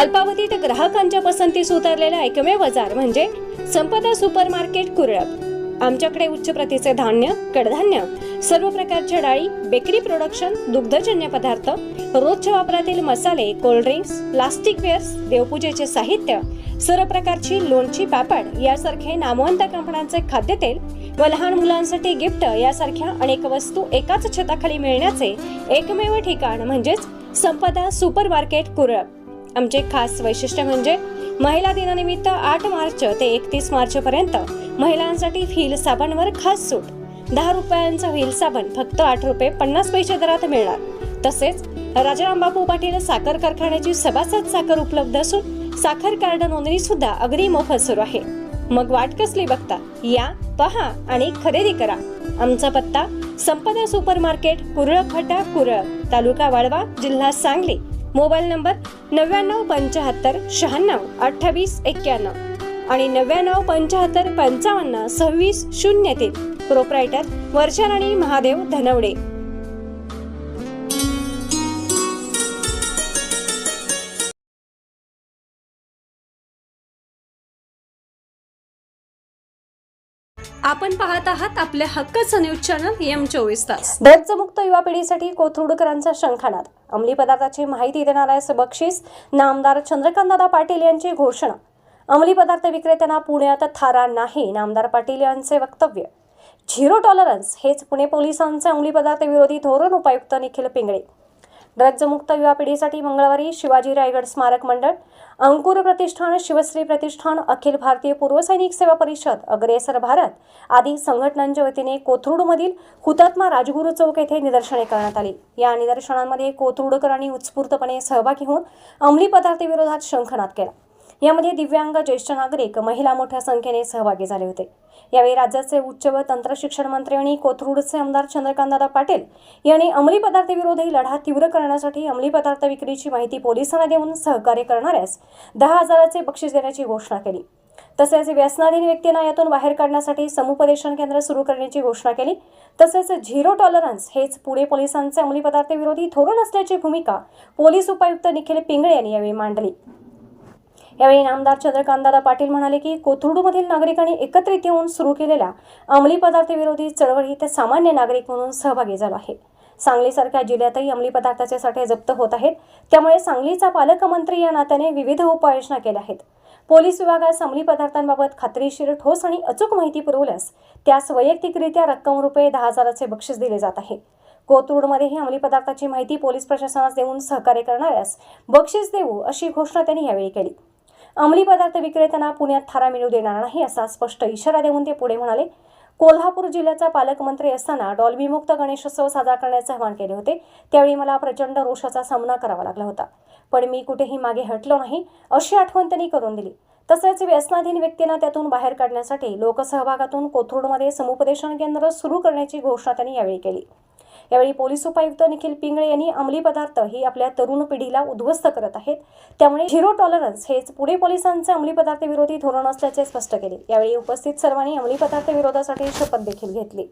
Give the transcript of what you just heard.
अल्पावधीत ग्राहकांच्या पसंतीस उतरलेला एकमेव बाजार म्हणजे संपदा सुपर मार्केट कुरळप आमच्याकडे उच्च प्रतीचे धान्य कडधान्य सर्व प्रकारच्या डाळी बेकरी प्रोडक्शन दुग्धजन्य पदार्थ रोजच्या वापरातील मसाले कोल्ड्रिंक्स प्लास्टिक वेअर्स देवपूजेचे साहित्य सर्व प्रकारची लोणची पापड यासारखे नामवंत कंपन्यांचे खाद्यतेल व लहान मुलांसाठी गिफ्ट यासारख्या अनेक वस्तू एकाच छताखाली मिळण्याचे एकमेव ठिकाण म्हणजेच संपदा सुपर मार्केट कुरळप आमचे खास वैशिष्ट्य म्हणजे महिला दिनानिमित्त आठ मार्च ते एकतीस मार्च पर्यंत महिलांसाठी व्हील साबणवर खास सूट. दहा रुपयांचा व्हील साबण फक्त आठ रुपये पन्नास पैसे दरात मिळणार. तसेच राजाराम बापू पाटील साखर कारखान्याची सभासद साखर उपलब्ध असून साखर कार्ड नोंदणी सुद्धा अगदी मोफत सुरू आहे. मग वाट कसली बघता? या पहा आणि खरेदी करा. आमचा पत्ता संपदा सुपर मार्केट कुरळ फटा कुरळ तालुका वाळवा जिल्हा सांगली. मोबाईल नंबर नव्याण्णव पंच्याहत्तर शहाण्णव अठ्ठावीस एक्क्याण्णव आणि नव्याण्णव पंच्याहत्तर पंचावन्न सव्वीस शून्य तीन. प्रोप्रायटर वर्षा राणी महादेव धनवडे. आपण पाहत आहात आपल्या हक्काचं न्यूज चॅनल एम चोवीस तास. मुक्त युवा पिढीसाठी कोथरुडकरांचा शंखनाद. अंमली पदार्थाची माहिती देणाऱ्यास बक्षीस नामदार चंद्रकांतदादा पाटील यांची घोषणा. अंमली पदार्थ विक्रेत्यांना पुण्यात थारा नाही नामदार पाटील यांचे वक्तव्य. झिरो टॉलरन्स हेच पुणे पोलिसांचे अंमली पदार्थ विरोधी धोरण उपायुक्त निखिल पिंगळे. ड्रग्जमुक्त युवा पिढीसाठी मंगळवारी शिवाजी रायगड स्मारक मंडळ अंकुर प्रतिष्ठान शिवश्री प्रतिष्ठान अखिल भारतीय पूर्व सैनिक सेवा परिषद अग्रेसर भारत आदी संघटनांच्या वतीने कोथरूडमधील हुतात्मा राजगुरू चौक येथे निदर्शने करण्यात आली. या निदर्शनांमध्ये कोथरूडकरांनी उत्स्फूर्तपणे सहभागी होऊन अंमली पदार्थविरोधात शंखनाद केला. यामध्ये दिव्यांग ज्येष्ठ नागरिक महिला मोठ्या संख्येने सहभागी झाले होते. यावेळी राज्याचे उच्च व तंत्र शिक्षण मंत्री आणि कोथरूडचे आमदार चंद्रकांतदादा पाटील यांनी अंमली पदार्थ विरोधी लढा तीव्र करण्यासाठी अंमली पदार्थ विक्रीची माहिती पोलिसांना देऊन सहकार्य करणाऱ्यास दहा हजाराचे बक्षीस देण्याची घोषणा केली. तसेच व्यसनाधीन व्यक्तींना यातून बाहेर काढण्यासाठी समुपदेशन केंद्र सुरू करण्याची घोषणा केली. तसेच झिरो टॉलरन्स हेच पुणे पोलिसांचे अंमली पदार्थ विरोधी धोरण असल्याची भूमिका पोलीस उपायुक्त निखिल पिंगळे यांनी यावेळी मांडली. यावेळी आमदार चंद्रकांतदादा पाटील म्हणाले की कोथरूडमधील नागरिकांनी एकत्रित येऊन सुरू केलेल्या अंमली पदार्थ विरोधी चळवळीत सामान्य नागरिक म्हणून सहभागी झाला आहे. सांगलीसारख्या जिल्ह्यातही अंमली पदार्थाचे साठे जप्त होत आहेत. त्यामुळे सांगलीचा पालकमंत्री या नात्याने विविध उपाययोजना केल्या आहेत. पोलीस विभागास अंमली पदार्थांबाबत खात्रीशीर ठोस आणि अचूक माहिती पुरवल्यास त्यास वैयक्तिकरित्या रक्कम रुपये दहा हजाराचे बक्षीस दिले जात आहे. कोथरूडमध्येही अंमली पदार्थाची माहिती पोलीस प्रशासनास देऊन सहकार्य करणाऱ्यास बक्षीस देऊ अशी घोषणा त्यांनी यावेळी केली. अंमली पदार्थ विक्रेत्यांना पुण्यात थारा मिळू देणार नाही असा स्पष्ट इशारा देऊन ते पुढे म्हणाले. कोल्हापूर जिल्ह्याचा पालकमंत्री असताना डॉल्बीमुक्त गणेशोत्सव साजरा करण्याचे आवाहन केले होते. त्यावेळी मला प्रचंड रोषाचा सामना करावा लागला होता. पण मी कुठेही मागे हटलो नाही अशी आठवण त्यांनी करून दिली. तसेच व्यसनाधीन व्यक्तींना त्यातून बाहेर काढण्यासाठी लोकसहभागातून कोथरूडमध्ये समुपदेशन केंद्र सुरू करण्याची घोषणा त्यांनी यावेळी केली. यावेळी पोलीस उपायुक्त निखिल पिंगळे यांनी अंमली पदार्थ ही आपल्या तरुण पिढीला उद्ध्वस्त करत आहेत. त्यामुळे झिरो टॉलरन्स हेच पुणे पोलिसांचे अंमली पदार्थ विरोधी धोरण असल्याचे स्पष्ट केले. यावेळी उपस्थित सर्वांनी अंमली पदार्थ विरोधासाठी शपथ देखील घेतली.